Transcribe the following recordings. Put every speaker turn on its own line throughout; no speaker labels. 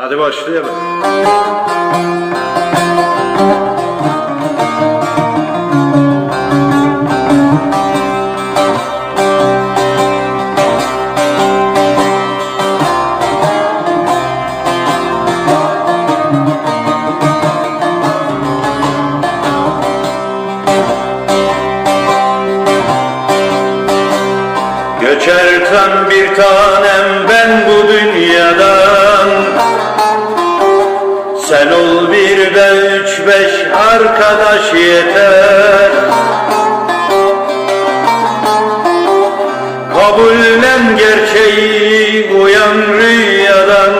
Hadi başlayalım. Göçer tam bir tanem ben bu dünyadan Sen ol bir de üç beş arkadaş yeter. Kabullen gerçeği uyan rüyadan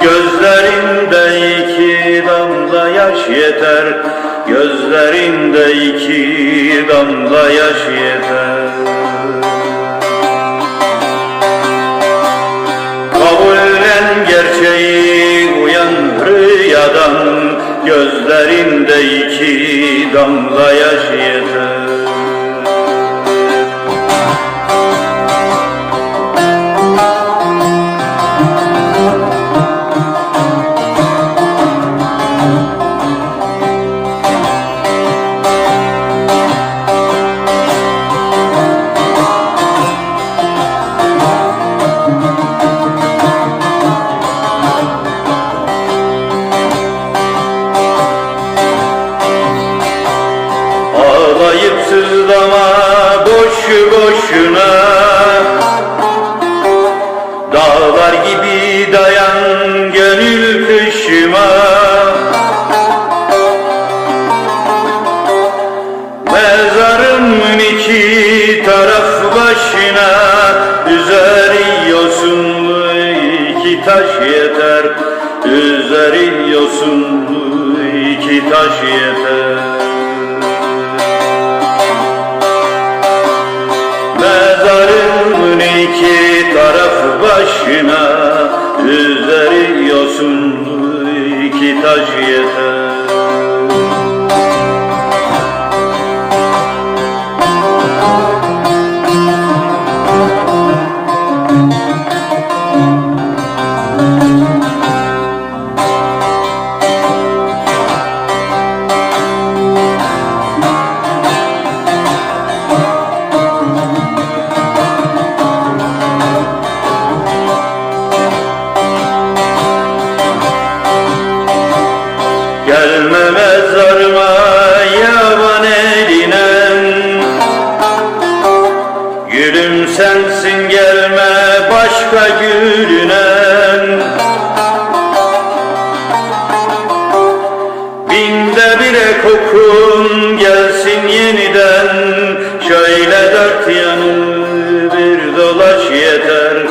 Gözlerinde iki damla yaş yeter. Gözlerinde iki damla yaş yeter Gözlerinde iki damla yaş yeter Ağlayıp sızlama boşu boşuna. Dağlar gibi dayan gönül kışıma. Mezarımın iki taraf başına. Üzeri yosunlu iki taş yeter. Üzeri yosunlu iki taş yeter taraf başına Üzeri yosunlu iki taş yeter Gelme mezarıma yaban elinen Gülüm sensin gelme başka gülünen Binde bire kokun gelsin yeniden. Şöyle dört yanı bir dolaş yeter.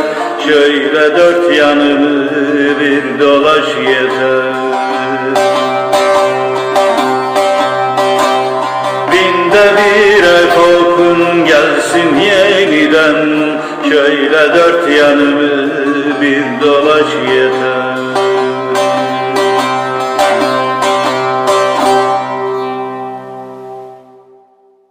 Şöyle dört yanı bir dolaş yeter kokun gelsin yeniden Şöyle dört yanımı bir dolaş yeter